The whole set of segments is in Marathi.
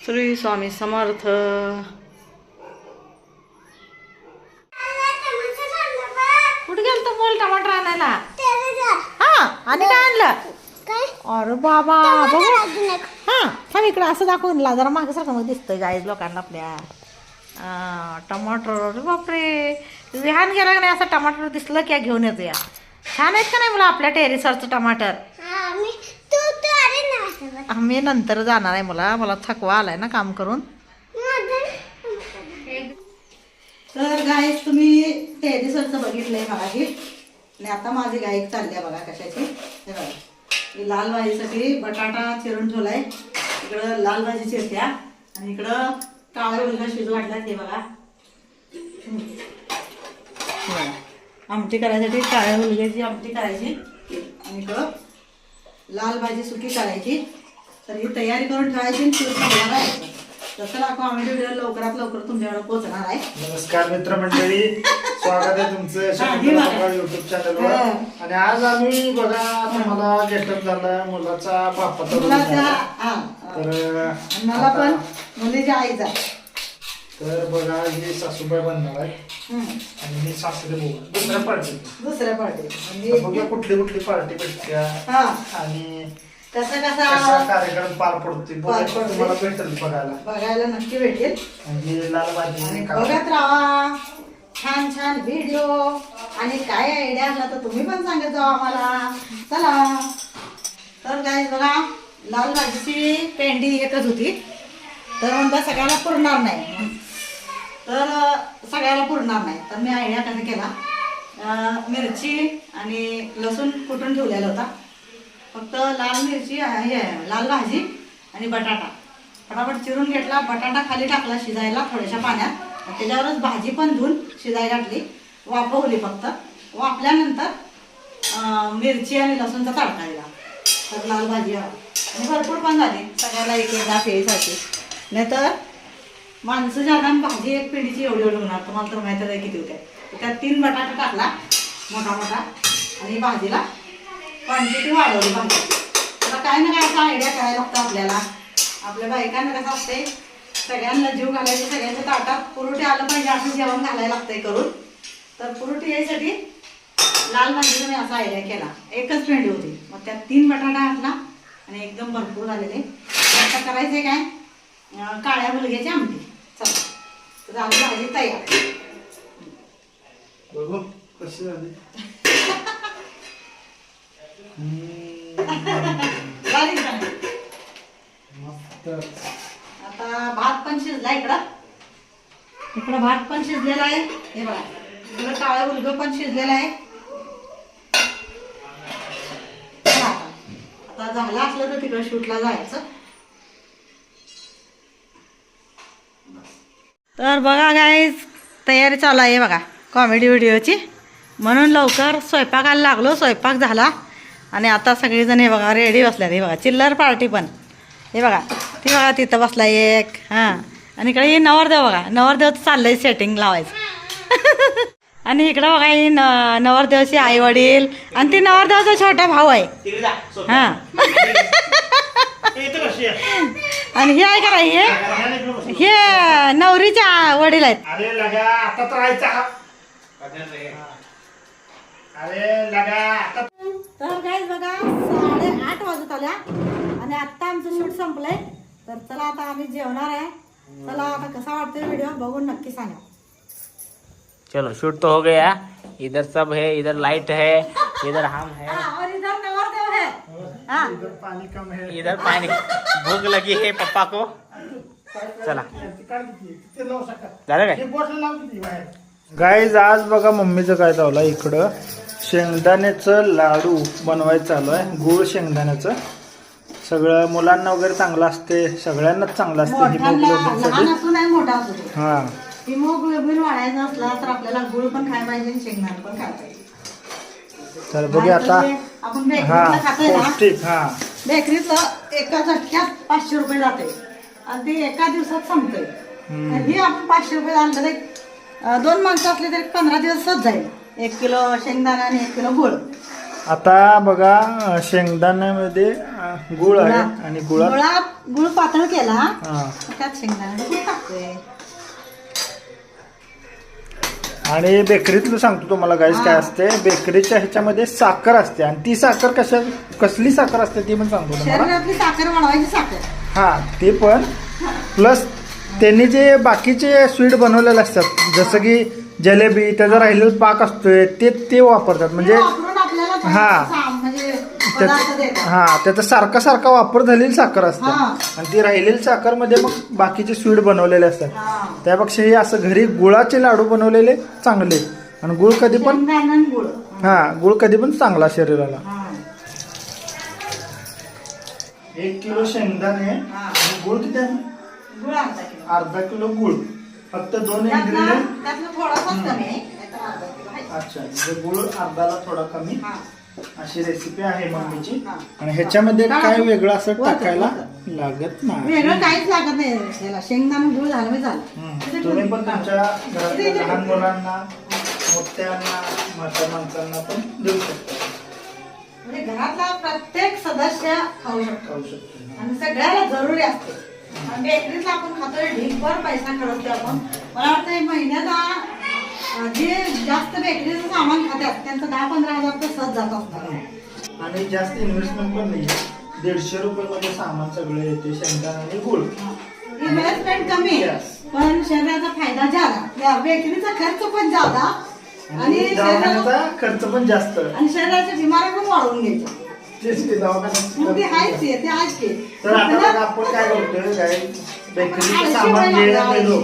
श्री स्वामी समर्थ। कुठे गेलं तर मोल टमाटर आणायला? हा आणि काय आणलं? अरे बाबा बघू. हा थांब इकडे असं दाखवून ला जरा मागे सारखं मग दिसतंय गाईज लोकांना आपल्या. हा, टमाटर अरे बापरे. विहान गेला का नाही असं टमाटर दिसलं की घेऊन येतो या. छान आहेत का नाही मला आपल्या टेरिसवरचं टमाटर? आम्ही नंतर जाणार आहे मला. मला थकवा आलाय ना काम करून. तर गाय तुम्ही टेरिसवरचं बघितलंय मला हे. आणि आता माझी गायक चालली आहे बघा कशाची. हे बघा. ही लाल भाजीसाठी बटाटा चिरून ठेवलाय. इकडं लाल भाजी चिरत्या. आणि इकडं काळा उलगा शिजू वाटला ते बघा. हे. आमटी करायसाठी काळ्या उलग्याची आमटी करायची. आणि इकडं लाल भाजी सुकी करायची तर ही तयारी करून ठेवायची आहे तसं दाखव आम्ही व्हिडिओ लवकरात लवकर तुमच्याकडे पोहोचणार आहे नमस्कार मित्रमंडळी स्वागत आहे तुमचं शकुंतला बघा. पवार युट्यूब चॅनलवर हा. आणि आज आम्ही बघा तुम्हाला गेटअप झाला मुलाचा बापाचा रोल मुलाचा झाला. हा, तर मला आता- पण मुलीच्या आईचा तर बघा ही सासूबाई बनणार आहे हम्म. आणि ही सासरे भाऊ. दुसऱ्या पार्टी दुसऱ्या पार्टी म्हणजे कुठली कुठली पार्टी भेटत्या. हा. आणि कसं कसा कसा कार्यक्रम पार पडतोय पार बघा पडतोय. तुम्हाला भेटेल बघायला. बघायला नक्की भेटेल. म्हणजे लाल भाजी आणि काळा. बघत राहा. छान छान व्हिडिओ आणि काय आयडिया असला तर तुम्ही पण सांगत जावा आम्हाला. चला. तर काय बघा लाल भाजीची पेंडी एकच होती. तर म्हणता सगळ्याला पुरणार नाही. तर सगळ्याला पुरणार नाही. तर मी आयडिया कसा केला? मिरची आणि लसूण कुटून ठेवलेला होता? फक्त लाल मिरची हे लाल भाजी आणि बटाटा. फटाफट चिरून घेतला बटाटा खाली टाकला शिजायला थोड्याशा पाण्यात. त्याच्यावरच भाजी पण धुवून शिजायला घातली. वाफवली फक्त. वाफल्यानंतर मिरची आणि लसूणचा तडका दिला. तर लाल भाजी आणि भरपूर पण झाली. सगळ्याला एक एकदा पेसाठी नाहीतर माणसं ज्यादा भाजी एक पेढीची एवढी एवढी होणार. तुम्हाला तर माहिती आहे किती होत्या. त्यात तीन बटाटा टाकला मोठा मोठा आणि भाजीला क्वांटिटी वाढवली भाजी. आता काय ना काय असं आयडिया करायला लागतं आपल्याला. आपल्या बायकांना कसं असते सगळ्यांना जीव घालायचे सगळ्यांच्या ताटात पुरुटी आलं पाहिजे असं जेवण घालायला लागतंय करून. तर पुरुटी यायसाठी लाल भाजीचा मी असा आयडिया केला. एकच पेंडी होती. मग त्यात तीन बटाटा घातला आणि एकदम भरपूर झालेले. आता करायचंय काय? काळ्या मुलग्याची आमटी. चला. झाली तयार बघू कशी झाली झाली का? नाही? मस्त. आता भात पण शिजला इकडं. इकडं भात पण शिजलेला आहे. हे बघा इकडं काळं उलगं पण शिजलेलं आहे. आता झालं असलं तर तिकडं शूटला जायचं. तर बघा गाईज तयारी चालू आहे बघा कॉमेडी व्हिडिओची म्हणून लवकर स्वयंपाकाला लागलो स्वयंपाक झाला. आणि आता सगळेजण हे बघा रेडी बसल्यात. हे बघा चिल्लर पार्टी पण. हे बघा ती बघा तिथं बसला एक हां. आणि इकडे ही नवरदेव बघा नवरदेवचं चाललंय सेटिंग लावायचं. आणि इकडं बघा ही न नवरदेवची आई वडील आणि ती नवरदेवाचा छोटा भाऊ आहे. हां. आणि हे आहे का नाही हे हे नवरीच्या वडील आहेत. अरे लगा आता तर हा. अरे लगा आता तर गाईज बघा साडे आठ वाजत आल्या. आणि आत्ता आमचं शूट संपलंय. तर चला आता आम्ही जेवणार आहे. चला आता कसा वाटतोय व्हिडिओ बघून नक्की सांगा. चलो शूट तो हो गया. इधर सब है इधर लाइट है इधर हम है हा, और इधर नवरदेव है हा। इधर पाणी कम है। इधर पानी। भूख लगी है पप्पा को। चला। झालं काय? गाईज आज बघा मम्मीचं काय चालू आहे इकडं. शेंगदाण्याचं लाडू बनवायचं चालू आहे. गुळ शेंगदाण्याचं. सगळं मुलांना वगैरे चांगलं असते. सगळ्यांनाच चांगलं असते. हिमोग्लोबिनसाठी असू नाही मोठा असू दे हा हिमोग्लोबिन वाढायचं असला तर आपल्याला गुळ पण खायला पाहिजे आणि शेंगदाणे पण खायला पाहिजे. तर बघूया आता. आपण हा बेकरीतलं खातोय ना? पौष्टिक हा. बेकरीतलं एका झटक्यात पाचशे रुपये जाते. आणि ते एका दिवसात संपते. आणि हे आपण पाचशे रुपये आणलं तर अं, दोन माणसं असले तरी पंधरा दिवसच जाईल. एक किलो शेंगदाणा आणि एक किलो गुळ. आता बघा अं, शेंगदाण्यामध्ये गुळ आहे आणि गुळात गुळात गुळ पातळ केला. हा. त्यात शेंगदाणे गुळ टाकतोय. आणि बेकरीतलं सांगतो तुम्हाला गाईस काय असते? बेकरीच्या ह्याच्यामध्ये साखर असते. आणि ती साखर कशा कसली साखर असते ती पण सांगतो तुम्हाला. शरीरातली साखर वाढवायची साखर. हा ते पण. प्लस त्यांनी जे बाकीचे स्वीट बनवलेले असतात जसं की जलेबी त्याचा राहिलेला पाक असतोय ते ते वापरतात. म्हणजे ते वापरून आपल्याला ते हा. म्हणजे पदार्थ देतात. हा त्याचा सारखा सारखा वापर झालेली साखर असते. हा. आणि ती राहिलेली साखरमध्ये मग बाकीचे स्वीट बनवलेले असतात. हा. त्यापेक्षा हे असं घरी गुळाचे लाडू बनवलेले चांगले. आणि गुळ कधी पण शेंगदाणा आणि गुळ. हा गुळ कधी पण चांगला शरीराला. हा. एक किलो शेंगदाणे हा. गुळ किती आहे? गुळ अर्धा किलो. अर्धा किलो गुळ. फक्त दोन त्यातला इन्ग्रेडियंट त्यातलं थोडासाच कमी आहे. नाहीतर अर्धा किलो आहे. अच्छा म्हणजे गुळ अर्धाला थोडा कमी. हा. अशी रेसिपी आहे मम्मीची. हा. आणि ह्याच्यामध्ये काय वेगळं असं वरचं, टाकायला. लागत नाही. वेगळं काहीच लागत नाही शेंगदाणा गुळ झालं हम्म. तुम्ही पण. तुमच्या घरातल्या लहान मुलांना मोठ्यांना माणसांना पण देऊ शकता. म्हणजे घरातला प्रत्येक सदस्य खाऊ शकतो. खाऊ शकतो. आणि सगळ्याला जरुरी असते. आणि बेकरीतला आपण खातोय ढीकभर पैसा खर्चतोय आपण. मला वाटतं हे महिन्याला जे जास्त बेकरीचं सामान खात्यात त्यांचं दहा पंधरा हजार रुपये सहज जात असतात आणि जास्त इन्व्हेस्टमेंट पण नाही. दीडशे रुपये मध्ये सामान सगळं येते शेंगदाणा आणि गुळ. इन्व्हेस्टमेंट कमी. पण शरीराचा फायदा त्या बेकरीचा खर्च पण ज्यादा आणि खर्च पण जास्त. आणि शरीराच्या बिमाऱ्या पण घ्यायच्या तेच ते दवाखान्यात मग ते आहेच ते ते आहेच ते तर आता बघा आपण काय करतोय काय बेकरीचं सामान घ्यायला गेलो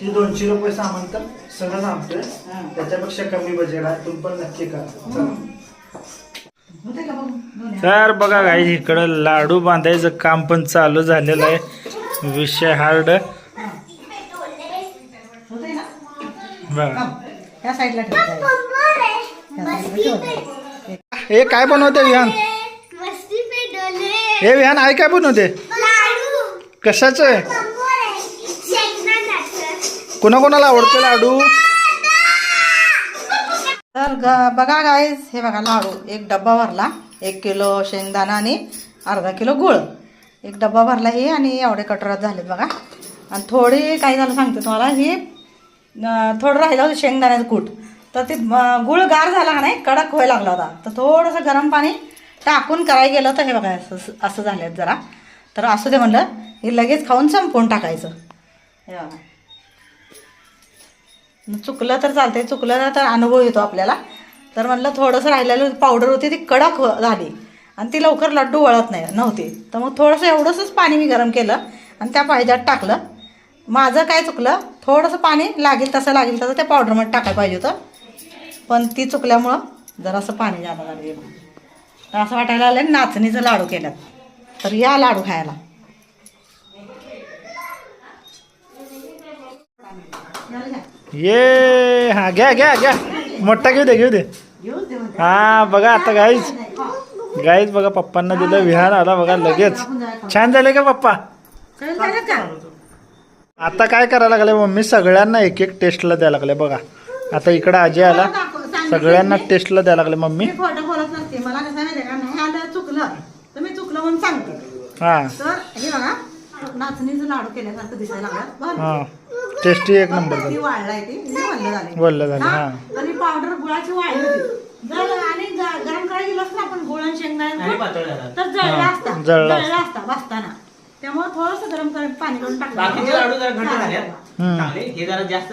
की दोनशे रुपये सामान तर सगळं सांगतोय हा. त्याच्यापेक्षा कमी बजेट आहे. तुम्ही पण नक्की करा. चला. तर बघा? काही इकडं लाडू बांधायचं काम पण चालू झालेलं आहे. विषय हार्ड होते ना? बघा. त्या साईडला ठेवायचं त्या साईडला ठेवायचं. हे काय बनवते विहान? मस्ती पे डोले. हे विहान आहे काय बनवते? लाडू. कशाचं आहे? कोणाकोणाला आवडते लाडू? तर ग- बघा गाईज हे बघा लाडू. एक डब्बा भरला. एक किलो शेंगदाणा आणि अर्धा किलो गुळ. एक डब्बा भरला हे आणि एवढे कटोरात झालेत बघा. आणि थोडी काय झालं सांगते तुम्हाला ही थोडं राहिलं होतं शेंगदाण्याचं कूट. तर ते गुळ गार झाला का नाही कडक व्हायला लागला होता. तर थोडंसं गरम पाणी टाकून करायला गेलं तर हे बघा असं असं झालं जरा. तर असू दे म्हणलं हे लगेच खाऊन संपवून टाकायचं. हे बघा. चुकलं तर चालतंय चुकलं तर अनुभव येतो आपल्याला. तर म्हणलं थोडंसं राहिलेलं पावडर होती ती कडक झाली. आणि ती लवकर लड्डू वळत नाही नव्हती. तर मग थोडंसं एवढंसंच पाणी मी गरम केलं आणि त्या पाहिज्यात टाकलं. माझं काय चुकलं? थोडंसं पाणी लागेल तसं लागेल तसं त्या पावडरमध्ये टाकायला पाहिजे होतं. पण ती चुकल्यामुळं जरासं पाणी जाणं लागेल. तर असं वाटायला आलं नाचणीचं लाडू केल्यात. तर या लाडू खायला. झालं ये हा घ्या घ्या घ्या. मोठा घेऊ दे घेऊ दे. हा बघा आता गाईच. गाईच बघा पप्पांना दिलं विहान आला बघा लगेच. छान झाले का पप्पा? आता काय करायला लागले मम्मी सगळ्यांना एक एक टेस्टला द्यायला लागले बघा. आता इकडं आजी आला. सगळ्यांना टेस्टला द्यायला लागले मम्मी. हा. तर हे बघा नाचणीचं लाडू केल्यासारखं दिसायला लागलं. हा. टेस्टी एक नंबर झालं. वाळलाय ती. ती वल्ल झाली. वल्ल झालं, हा? तर ही पावडर गुळाची वाळली होती. आणि गरम करायला गेलो असतं ना आपण शेंगदाणे तर जळला असता. जळला जळला असता. भाजताना त्यामुळे थोडस गरम कर पाणी करून टाकलं. बाकीचे लाडू जरा घट्ट झाले. हम्म. चांगले. हे जरा जास्त